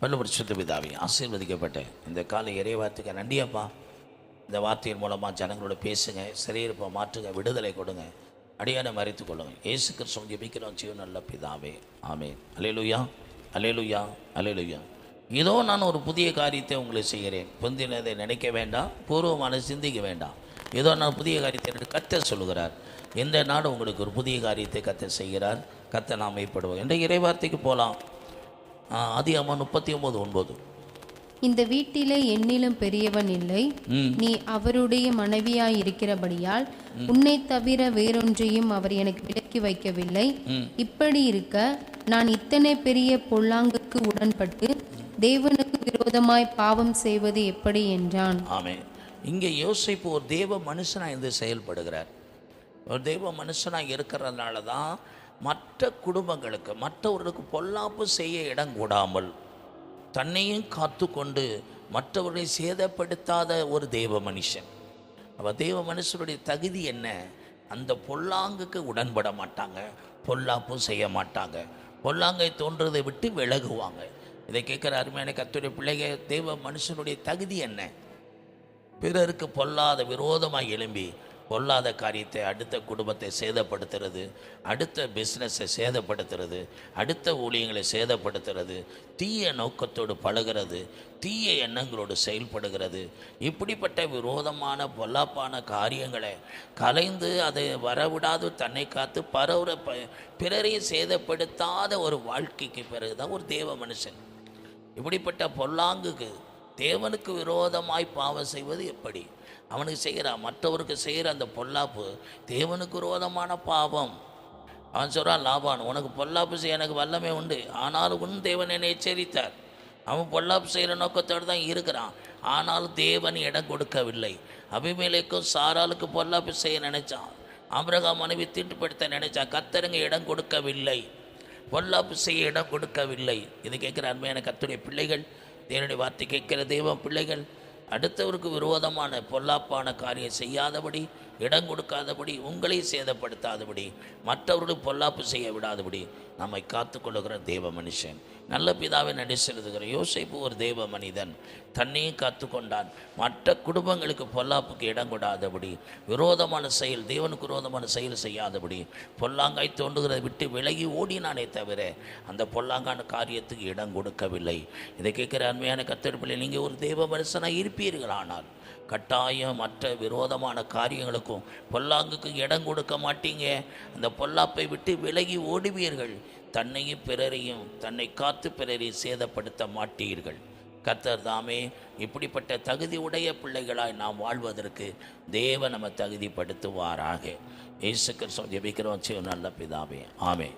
பல்லு பரிசுத்த பிதாவே ஆசீர்வதிக்கப்பட்ட இந்த காலை இறைவார்த்தைக்கு நன்றியப்பா இந்த வார்த்தையின் மூலமாக ஜனங்களோட பேசுங்க சிறையிருப்பை மாற்றுங்க விடுதலை கொடுங்க அடியான மறைத்து கொள்ளுங்க. இயேசு கிறிஸ்துவம் ஜெபிக்கிறோம் ஜீவன் நல்ல பிதாவே. ஆமே அலையலுயா அலேலுயா அலையலுயா இதோ நான் ஒரு புதிய காரியத்தை உங்களை செய்கிறேன். புந்தினதை நினைக்க வேண்டாம் பூர்வமான சிந்திக்க வேண்டாம். ஏதோ நான் புதிய காரியத்தை என்று கத்த சொல்லுகிறார். எந்த நாடு உங்களுக்கு ஒரு புதிய காரியத்தை கத்த செய்கிறார். கத்த நாம் மைப்படுவோம் என்ற இறைவார்த்தைக்கு போகலாம் அதிகமாக முப்பத்தி ஒம்பது ஒன்பது. இந்த வீட்டிலே என்னிலும் பெரியவன் இல்லை. நீ அவருடைய மனைவியாய் இருக்கிறபடியால் உன்னை தவிர வேறொன்றையும் அவர் எனக்கு விலக்கி வைக்கவில்லை. இப்படி இருக்க நான் இத்தனை பெரிய பொல்லாங்குக்கு உடன்பட்டு தேவனுக்கு விரோதமாய் பாவம் செய்வது எப்படி என்றான். ஆமே இங்கே யோசிப்பு ஒரு தேவ மனுஷனாக இருந்து செயல்படுகிறார். ஒரு தெய்வ மனுஷனாக இருக்கிறதுனால தான் மற்ற குடும்பங்களுக்கு மற்றவர்களுக்கு பொல்லாப்பு செய்ய இடம் கூடாமல் தன்னையும் காத்து கொண்டு மற்றவர்களை சேதப்படுத்தாத ஒரு தெய்வ மனுஷன். அப்போ தெய்வ மனுஷனுடைய தகுதி என்ன? அந்த பொல்லாங்குக்கு உடன்பட மாட்டாங்க பொல்லாப்பும் செய்ய மாட்டாங்க. பொல்லாங்கை தோன்றதை விட்டு விலகுவாங்க. இதை கேட்குற அருமையான கத்துடைய பிள்ளைகள் தெய்வ மனுஷனுடைய தகுதி என்ன? பிறருக்கு பொல்லாத விரோதமாக எழும்பி பொல்லாத காரியத்தை அடுத்த குடும்பத்தை சேதப்படுத்துறது அடுத்த பிஸ்னஸை சேதப்படுத்துறது அடுத்த ஊழியங்களை சேதப்படுத்துறது தீய நோக்கத்தோடு பழகிறது தீய எண்ணங்களோடு செயல்படுகிறது. இப்படிப்பட்ட விரோதமான பொல்லாப்பான காரியங்களை கலைந்து அதை வரவிடாது தன்னை காத்து பரவுற ப பிறரையும் சேதப்படுத்தாத ஒரு வாழ்க்கைக்கு பிறகுதான் ஒரு தேவ மனுஷன். இப்படிப்பட்ட பொல்லாங்குக்கு தேவனுக்கு விரோதமாய் பாவம் செய்வது எப்படி? அவனுக்கு செய்கிறான் மற்றவருக்கு செய்கிற அந்த பொல்லாப்பு தேவனுக்கு விரோதமான பாவம். அவன் சொல்கிறான் லாபான் உனக்கு பொல்லாப்பு செய்ய எனக்கு வல்லமை உண்டு. ஆனாலும் உன் தேவன் என்னை எச்சரித்தார். அவன் பொல்லாப்பு செய்கிற நோக்கத்தோடு தான் இருக்கிறான். ஆனாலும் தேவன் இடம் கொடுக்கவில்லை. அபிமேலைக்கும் சாராளுக்கு பொல்லாப்பு செய்ய நினைச்சான். அமிரகா மனைவி தீட்டுப்படுத்த நினைச்சான். கத்தருங்க இடம் கொடுக்கவில்லை. பொல்லாப்பு செய்ய இடம் கொடுக்கவில்லை. இது கேட்குற அருமையான கத்துடைய பிள்ளைகள் தேவனுடைய வார்த்தை கேட்கிற தெய்வம் பிள்ளைகள் அடுத்தவருக்கு விரோதமான பொல்லாப்பான காரியம் செய்யாதபடி இடம் கொடுக்காதபடி உங்களை சேதப்படுத்தாதபடி மற்றவர்களுக்கு பொல்லாப்பு செய்ய விடாதபடி நம்மை காத்து கொள்ளுகிற தேவ மனுஷன். நல்ல பிதாவை நடி செலுத்துகிற யோசிப்பு ஒரு தேவ மனிதன். தன்னையும் காத்து கொண்டான் மற்ற குடும்பங்களுக்கு பொல்லாப்புக்கு இடம் கொடாதபடி விரோதமான செயல் தேவனுக்கு விரோதமான செயல் செய்யாதபடி பொல்லாங்காய் தோன்றுகிறதை விட்டு விலகி ஓடினானே தவிர அந்த பொல்லாங்கான காரியத்துக்கு இடம் கொடுக்கவில்லை. இதை கேட்குற அருமையான கத்தெடுப்பில் நீங்கள் ஒரு தேவ மனுஷனாக இருப்பீர்களானால் கட்டாயம் மற்ற விரோதமான காரியங்களுக்கு இருக்கும். பொல்லாங்குக்கும் இடம் கொடுக்க மாட்டீங்க. அந்த பொல்லாப்பை விட்டு விலகி ஓடுவீர்கள். தன்னையும் பிறரையும் தன்னை காத்து பிறரையும் சேதப்படுத்த மாட்டீர்கள். கத்தர் தாமே இப்படிப்பட்ட தகுதி உடைய பிள்ளைகளாய் நாம் வாழ்வதற்கு தேவ நம்ம தகுதிப்படுத்துவாராக. இயேசு கிறிஸ்துவ ஜெபிக்கிறோம். நல்ல பிதாவே. ஆமே